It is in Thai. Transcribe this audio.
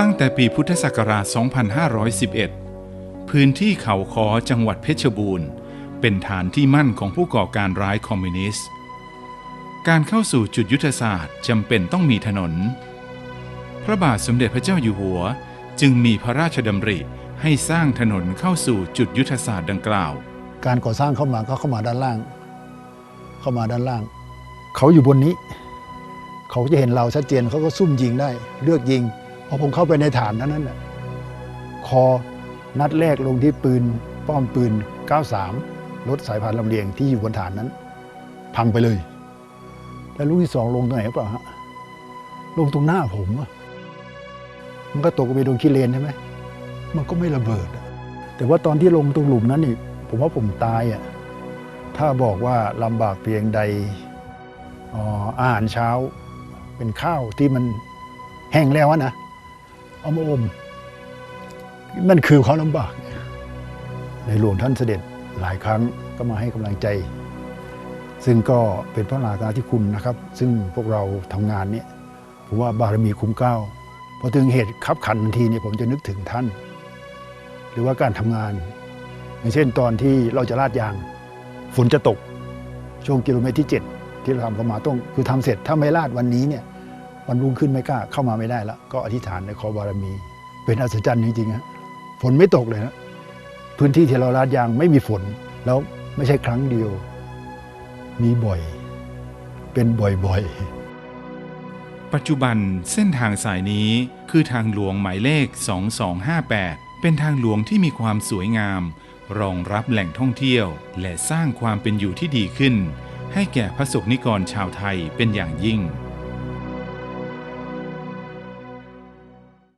ตั้งแต่ปีพุทธศักราช 2511 พื้นที่เขาคอจังหวัดเพชรบูรณ์ เป็นฐานที่มั่นของผู้ก่อการร้ายคอมมิวนิสต์ การเข้าสู่จุดยุทธศาสตร์จำเป็นต้องมีถนน พระบาทสมเด็จพระเจ้าอยู่หัวจึงมีพระราชดำริให้สร้างถนนเข้าสู่จุดยุทธศาสตร์ดังกล่าว การก่อสร้างเข้ามาก็เข้ามาด้านล่าง เข้ามาด้านล่าง เขาอยู่บนนี้ เขาจะเห็นเราชัดเจนเขาก็ซุ่มยิงได้ เลือกยิง อผมเข้าไปในฐานนั้นน่ะคอนัดแรกลงที่ปืนป้อมปืน 93 รถสายพานลำเลียงที่อยู่บนฐานนั้น พังไปเลย แล้วลูกที่สองลงตรงไหนเปล่าฮะลงตรงหน้าผมอะมันก็ตกไปโดนขี้เลนใช่ไหมมันก็ไม่ระเบิด แต่ว่าตอนที่ลงตรงหลุมนั้นนี่ผมว่าผมตายอะถ้าบอกว่าลำบากเพียงใดอออาหารเช้า เป็นข้าวที่มันแห้งแล้วนะ เอามาอม นั่นคือความลำบาก ในหลวงท่านเสด็จหลายครั้งก็มาให้กำลังใจ ซึ่งก็เป็นพระมหากรุณาธิคุณนะครับ ซึ่งพวกเราทำงานเนี่ยผมว่าบารมีคุ้มเกล้าพอถึงเหตุขับขันทันทีเนี่ยผมจะนึกถึงท่าน หรือว่าการทำงาน อย่างเช่นตอนที่เราจะลาดยางฝนจะตก ช่วงกิโลเมตรที่ 7 ที่เราทำเข้ามาต้องคือทำเสร็จถ้าไม่ลาดวันนี้เนี่ย วันรุ่งขึ้นไม่กล้าเข้ามาไม่ได้แล้ว ก็อธิษฐานในขอบารมี เป็นอัศจรรย์จริงๆฮะฝนไม่ตกเลยนะพื้นที่ที่เราลาดยางไม่มีฝนแล้วไม่ใช่ครั้งเดียว มีบ่อย เป็นบ่อยๆ ปัจจุบันเส้นทางสายนี้คือทางหลวงหมายเลข 2258 เป็นทางหลวงที่มีความสวยงาม รองรับแหล่งท่องเที่ยว และสร้างความเป็นอยู่ที่ดีขึ้น ให้แก่พระสงฆ์นิกรชาวไทยเป็นอย่างยิ่ง